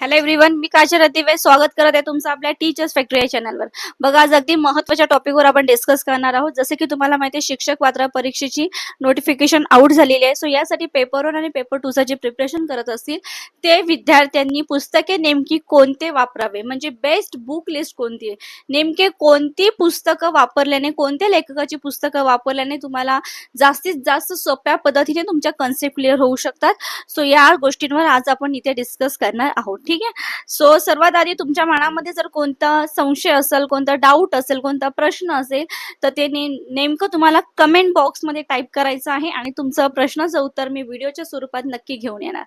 Hello everyone मी काजल रतिवे स्वागत करत आहे तुमचं आपल्या टीचर्स फॅक्टरी या चॅनलवर बघा आज अगदी महत्त्वाच्या टॉपिकवर आपण डिस्कस करणार आहोत. जसे की तुम्हाला माहिती आहे शिक्षक पात्र परीक्षेची नोटिफिकेशन आउट झालेली आहे. सो यासाठी पेपर वन आणि पेपर टूचं जे प्रिपरेशन करत असतील ते विद्यार्थ्यांनी पुस्तके नेमकी कोणते वापरावे? म्हणजे बेस्ट बुक लिस्ट कोणती आहे? नेमके कोणती पुस्तकं वापरल्याने कोणत्या लेखकाची पुस्तकं वापरल्याने तुम्हाला जास्तीत जास्त सोप्या पद्धतीने तुमच्या कन्सेप्ट क्लिअर होऊ शकतात? सो या गोष्टींवर आज आपण इथे डिस्कस करणार आहोत. ठीक आहे? सो सर्वात आधी तुमच्या मनामध्ये जर कोणता संशय असेल कोणता डाऊट असेल कोणता प्रश्न असेल तर ते ने नेमकं तुम्हाला कमेंट बॉक्समध्ये टाईप करायचं आहे आणि तुमचं प्रश्नाचं उत्तर मी व्हिडिओच्या स्वरूपात नक्की घेऊन येणार.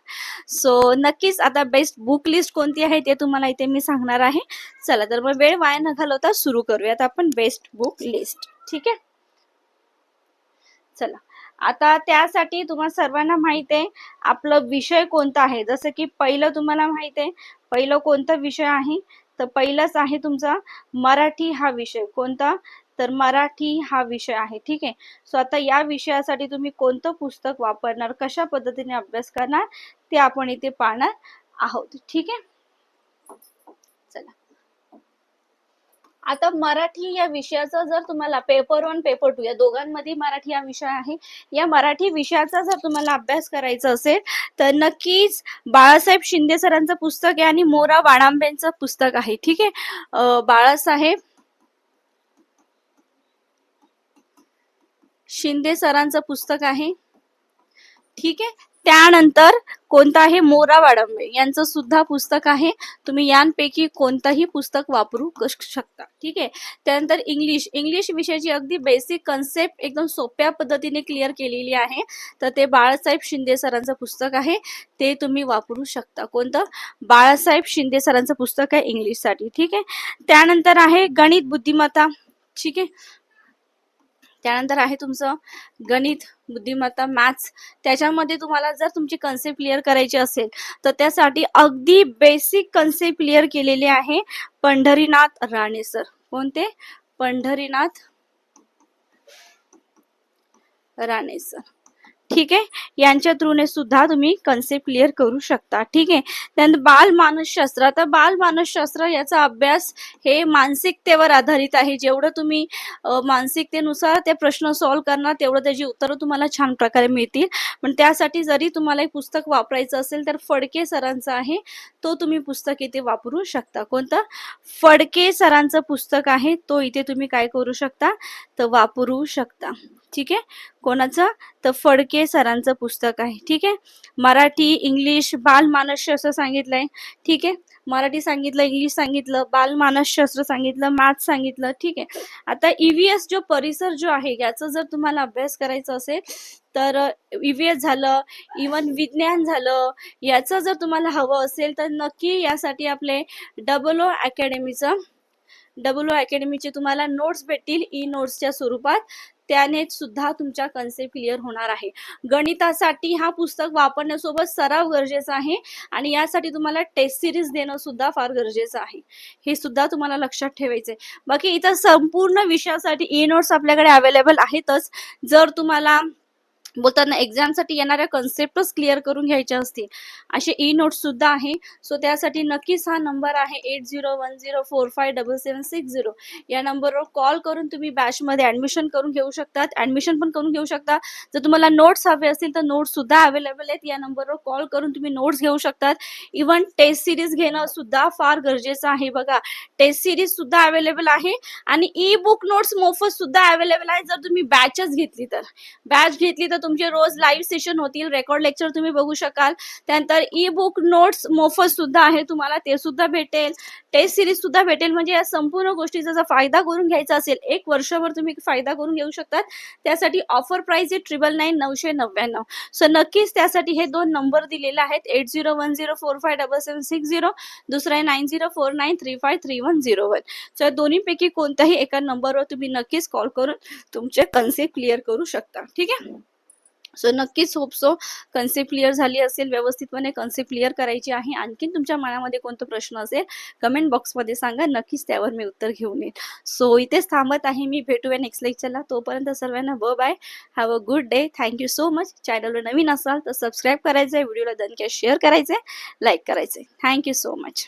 सो नक्कीच आता बेस्ट बुक लिस्ट कोणती आहे ते तुम्हाला इथे मी सांगणार आहे. चला तर मग वेळ वाया न घालवता सुरू करूयात आपण बेस्ट बुक लिस्ट ठीक आहे? चला. आता त्यासाठी तुम्हाला सर्वांना माहीत आहे आपलं विषय कोणता आहे? जसं की पहिलं तुम्हाला माहीत आहे पहिलं कोणता विषय आहे? तर पहिलंच आहे तुमचा मराठी हा विषय. कोणता? तर मराठी हा विषय आहे. ठीक आहे? सो आता या विषयासाठी तुम्ही कोणतं पुस्तक वापरणार? कशा पद्धतीने अभ्यास करणार? ते आपण इथे पाहणार आहोत. ठीक आहे चला आता मराठी या विषयाचा जर तुम्हाला पेपर वन पेपर टू या दोघांमध्ये मराठी हा विषय आहे या मराठी विषयाचा जर तुम्हाला अभ्यास करायचा असेल तर नक्कीच बाळासाहेब शिंदे सरांचं पुस्तक आहे आणि मोरा वाणांबेंचं पुस्तक आहे. ठीक आहे? बाळासाहेब शिंदे सरांचं पुस्तक आहे. ठीक आहे? त्यानंतर कोणतं आहे मोरा वाडंबे यांचं सुद्धा पुस्तक आहे. तुम्ही यांपैकी कोणतंही पुस्तक वापरू शकता. ठीक आहे? त्यानंतर इंग्लिश. इंग्लिश विषयाची अगदी बेसिक कन्सेप्ट एकदम सोप्या पद्धतीने क्लिअर केलेली आहे. तर ते बाळासाहेब शिंदे सरांचं पुस्तक आहे. ते तुम्ही वापरू शकता. कोणतं? बाळासाहेब शिंदे सरांचं पुस्तक आहे इंग्लिशसाठी. ठीक आहे? त्यानंतर आहे गणित बुद्धिमत्ता. ठीक आहे? त्यानंतर आहे तुमचं गणित बुद्धिमत्ता मॅथ्स त्याच्यामध्ये तुम्हाला जर तुमची कन्सेप्ट क्लिअर करायची असेल तर त्यासाठी अगदी बेसिक कन्सेप्ट क्लिअर केलेले आहे पंढरीनाथ राणे सर कोणते? पंढरीनाथ राणे सर ठीक आहे? यांच्या थ्रूने सुद्धा तुम्ही कन्सेप्ट क्लिअर करू शकता. ठीक आहे? त्यानंतर बाल मानसशास्त्र आता बाल मानसशास्त्र याचा अभ्यास हे मानसिकतेवर आधारित आहे. जेवढं तुम्ही मानसिकतेनुसार ते प्रश्न सॉल्व्ह करणार तेवढं त्याची उत्तरं तुम्हाला छान प्रकारे मिळतील. पण त्यासाठी जरी तुम्हाला एक पुस्तक वापरायचं असेल तर फडके सरांचं आहे. तो तुम्ही पुस्तक इथे वापरू शकता. कोणतं? फडके सरांचं पुस्तक आहे. तो इथे तुम्ही काय करू शकता? तर वापरू शकता. ठीक आहे? कोणाचं? तर फडके सरांचं पुस्तक आहे ठीक आहे? मराठी इंग्लिश बालमानसशास्त्र सांगितलंय ठीक आहे? मराठी सांगितलं इंग्लिश सांगितलं बालमानसशास्त्र सांगितलं मॅथ सांगितलं ठीक आहे? आता ईव्हीएस जो परिसर जो आहे याचा जर तुम्हाला अभ्यास करायचा असेल तर ईव्हीएस झालं इवन विज्ञान झालं याचं जर तुम्हाला हवं असेल तर नक्की यासाठी आपले डबल ओ अकॅडमीचं डबल ओ अकॅडमीचे तुम्हाला नोट्स भेटतील ई नोट्सच्या स्वरूपात. त्याने सुद्धा तुमच्या कन्सेप्ट क्लिअर होणार आहे. गणितासाठी हा पुस्तक वापरण्यासोबत सराव गरजेचा आहे आणि यासाठी तुम्हाला टेस्ट सिरीज देणं सुद्धा फार गरजेचं आहे. हे सुद्धा तुम्हाला लक्षात ठेवायचं आहे बाकी इथं संपूर्ण विषयासाठी ई नोट्स आपल्याकडे अवेलेबल आहेतच. जर तुम्हाला बोलताना एक्झामसाठी येणाऱ्या कन्सेप्टच क्लिअर करून घ्यायच्या असतील. असे ई नोट्स सुद्धा आहे. सो त्यासाठी नक्कीच हा नंबर आहे eight zero one zero four five double seven six zero या नंबरवर कॉल करून तुम्ही बॅचमध्ये ऍडमिशन करून घेऊ शकतात. ऍडमिशन पण करून घेऊ शकता. जर तुम्हाला नोट्स हवे असतील तर नोट्स सुद्धा अवेलेबल आहेत. या नंबरवर कॉल करून तुम्ही नोट्स घेऊ शकतात. इवन टेस्ट सिरीज घेणं सुद्धा फार गरजेचं आहे बघा. टेस्ट सिरीज सुद्धा अवेलेबल आहे. आणि ई बुक नोट्स मोफत सुद्धा अवेलेबल आहे. जर तुम्ही बॅचच घेतली तर. बॅच घेतली तर तुमचे रोज लाईव्ह सेशन होतील रेकॉर्ड लेक्चर तुम्ही बघू शकाल. त्यानंतर ई बुक नोट्स मोफत सुद्धा आहे तुम्हाला ते सुद्धा भेटेल. टेस्ट सिरीज सुद्धा भेटेल. म्हणजे या संपूर्ण गोष्टीचा जर फायदा करून घ्यायचा असेल एक वर्षभर तुम्ही फायदा करून घेऊ शकतात. त्यासाठी ऑफर प्राइस आहे ट्रिपल नाईन नऊशे नव्याण्णव. सो नक्कीच त्यासाठी हे दोन नंबर दिलेले आहेत. Eight zero one zero four five double seven six zero दुसरा आहे nine zero four nine three five three one zero one so या दोन्हीपैकी कोणत्याही एका नंबरवर तुम्ही नक्कीच कॉल करून तुमचे कन्सेप्ट क्लिअर करू शकता. ठीक आहे? सो नक्कीच होप सो कन्सेप्ट क्लिअर झाली असेल व्यवस्थितपणे कन्सेप्ट क्लिअर करायची आहे. आणखीन तुमच्या मनामध्ये कोणतं प्रश्न असेल कमेंट बॉक्समध्ये सांगा. नक्कीच त्यावर मी उत्तर घेऊन येईल सो इथेच थांबत आहे मी. भेटूया नेक्स्ट लेक्चरला तोपर्यंत सर्वांना ब bye have a good day thank you so much चॅनलवर नवीन असाल तर सबस्क्राईब करायचं आहे व्हिडिओला दणक्या शेअर करायचं आहे लाईक करायचं आहे थँक्यू सो मच